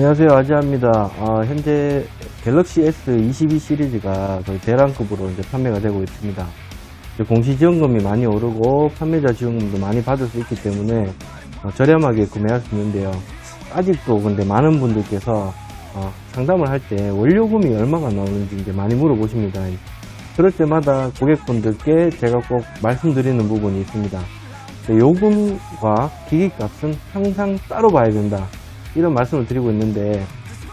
안녕하세요 아지아입니다. 아, 현재 갤럭시 S22 시리즈가 거의 대량급으로 이제 판매가 되고 있습니다. 이제 공시지원금이 많이 오르고 판매자 지원금도 많이 받을 수 있기 때문에 어, 저렴하게 구매할 수 있는데요. 아직도 근데 많은 분들께서 어, 상담을 할 때 원료금이 얼마가 나오는지 이제 많이 물어보십니다. 그럴 때마다 고객분들께 제가 꼭 말씀드리는 부분이 있습니다. 요금과 기기값은 항상 따로 봐야 된다. 이런 말씀을 드리고 있는데,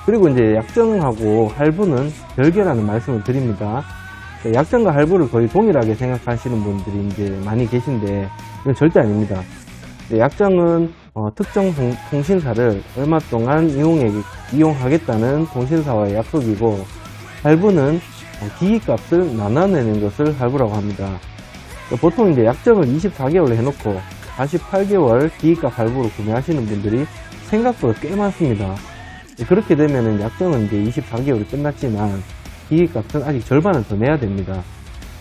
그리고 이제 약정하고 할부는 별개라는 말씀을 드립니다. 약정과 할부를 거의 동일하게 생각하시는 분들이 이제 많이 계신데, 이건 절대 아닙니다. 약정은 어, 특정 통- 통신사를 얼마 동안 이용해, 이용하겠다는 통신사와의 약속이고, 할부는 어, 기기값을 나눠내는 것을 할부라고 합니다. 보통 이제 약정을 24개월로 해놓고 48개월 기기값 할부로 구매하시는 분들이 생각보다 꽤 많습니다. 그렇게 되면은 약정은 이제 24개월이 끝났지만 기기값은 아직 절반을 더 내야 됩니다.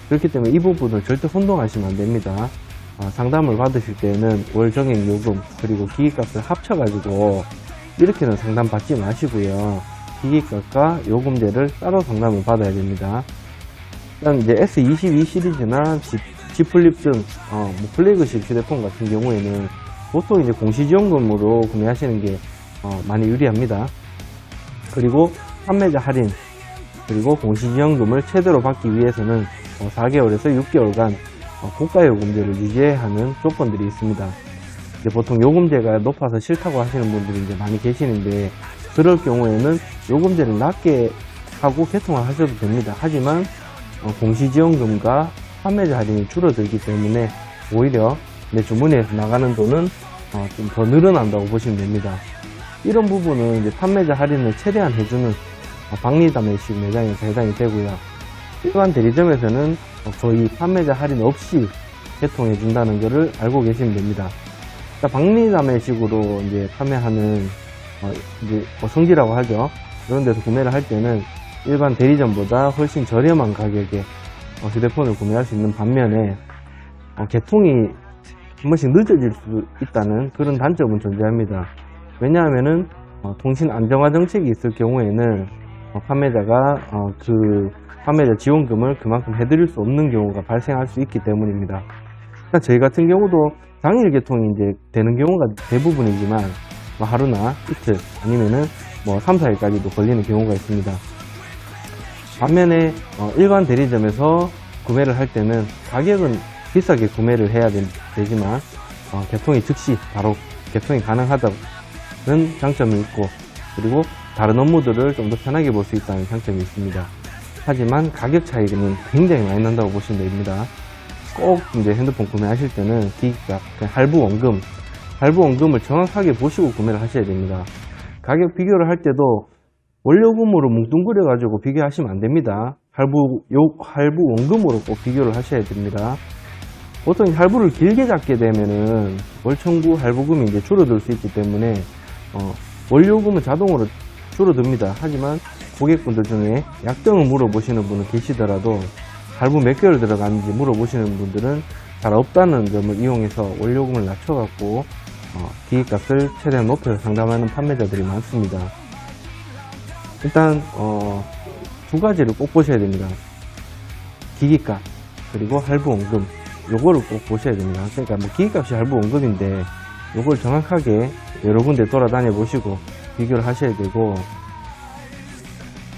그렇기 때문에 이 부분을 절대 혼동하시면 안 됩니다. 아, 상담을 받으실 때는 월 정액 요금 그리고 기기값을 합쳐가지고 이렇게는 상담 받지 마시고요. 기기값과 요금제를 따로 상담을 받아야 됩니다. 일단 이제 S22 시리즈나 G, G 플립 등 어, 뭐 플래그십 휴대폰 같은 경우에는 보통 이제 공시지원금으로 구매하시는 게 어, 많이 유리합니다. 그리고 판매자 할인 그리고 공시지원금을 최대로 받기 위해서는 어, 4개월에서 6개월간 어, 고가 요금제를 유지해야 하는 조건들이 있습니다. 이제 보통 요금제가 높아서 싫다고 하시는 분들이 이제 많이 계시는데 그럴 경우에는 요금제를 낮게 하고 개통을 하셔도 됩니다. 하지만 어, 공시지원금과 판매자 할인이 줄어들기 때문에 오히려 내 주머니에서 나가는 돈은 어, 좀 더 늘어난다고 보시면 됩니다. 이런 부분은 이제 판매자 할인을 최대한 해주는 어, 박리담회식 매장에서 해당이 되고요. 일반 대리점에서는 어, 거의 판매자 할인 없이 개통해 준다는 것을 알고 계시면 됩니다. 그러니까 박리담회식으로 이제 판매하는 어, 이제 뭐 성지라고 하죠. 그런 데서 구매를 할 때는 일반 대리점보다 훨씬 저렴한 가격에 어, 휴대폰을 구매할 수 있는 반면에 어, 개통이 한 번씩 늦어질 수 있다는 그런 단점은 존재합니다. 왜냐하면은 어, 통신 안정화 정책이 있을 경우에는 어, 판매자가 어, 그 판매자 지원금을 그만큼 해드릴 수 없는 경우가 발생할 수 있기 때문입니다. 그러니까 저희 같은 경우도 당일 개통이 이제 되는 경우가 대부분이지만 뭐 하루나 이틀 아니면은 뭐 3, 4일까지도 걸리는 경우가 있습니다. 반면에 어, 일반 대리점에서 구매를 할 때는 가격은 비싸게 구매를 해야 되, 지만 개통이 즉시 바로 개통이 가능하다는 장점이 있고 그리고 다른 업무들을 좀 더 편하게 볼 수 있다는 장점이 있습니다. 하지만 가격 차이는 굉장히 많이 난다고 보시면 됩니다. 꼭 이제 핸드폰 구매하실 때는 기기값, 그냥 할부 원금, 할부 원금을 정확하게 보시고 구매를 하셔야 됩니다. 가격 비교를 할 때도 원료금으로 뭉뚱그려 가지고 비교하시면 안 됩니다. 할부 요 할부 원금으로 꼭 비교를 하셔야 됩니다. 보통 할부를 길게 잡게 되면은 월 청구 할부금이 이제 줄어들 수 있기 때문에 어, 원료금은 자동으로 줄어듭니다. 하지만 고객분들 중에 약정을 물어보시는 분은 계시더라도 할부 몇 개월 들어가는지 물어보시는 분들은 잘 없다는 점을 이용해서 원료금을 낮춰갖고 어, 기기값을 최대한 높여서 상담하는 판매자들이 많습니다. 일단 어, 두 가지를 꼭 보셔야 됩니다. 기기값 그리고 할부 원금 요거를 꼭 보셔야 됩니다. 그러니까 뭐 기기값이 할부 원금인데 요걸 정확하게 여러 군데 돌아다녀 보시고 비교를 하셔야 되고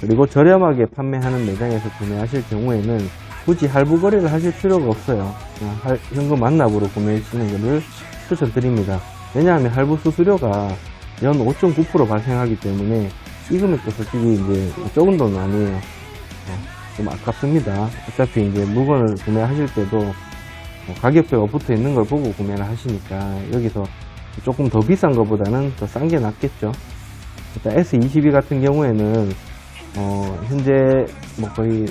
그리고 저렴하게 판매하는 매장에서 구매하실 경우에는 굳이 할부 거래를 하실 필요가 없어요. 그냥 할- 현금 만납으로 구매하시는 것을 추천드립니다. 왜냐하면 할부 수수료가 연 5.9% 발생하기 때문에 이 금액도 솔직히 이제 적은 돈은 아니에요. 어, 좀 아깝습니다. 어차피 이제 물건을 구매하실 때도 뭐 가격표가 붙어 있는 걸 보고 구매를 하시니까 여기서 조금 더 비싼 것보다는 더 싼 게 낫겠죠. 일단 S22 같은 경우에는 어, 현재 뭐 거의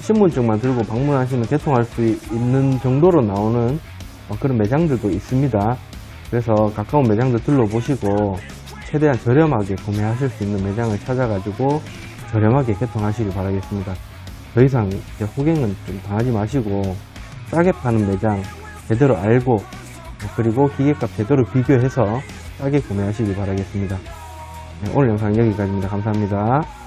신분증만 들고 방문하시면 개통할 수 있는 정도로 나오는 어, 그런 매장들도 있습니다. 그래서 가까운 매장들 둘러보시고 최대한 저렴하게 구매하실 수 있는 매장을 찾아가지고 저렴하게 개통하시길 바라겠습니다. 더 이상 호갱은 좀 당하지 마시고 싸게 파는 매장 제대로 알고 어, 그리고 기계값 제대로 비교해서 싸게 구매하시길 바라겠습니다. 네, 오늘 영상 여기까지입니다. 감사합니다.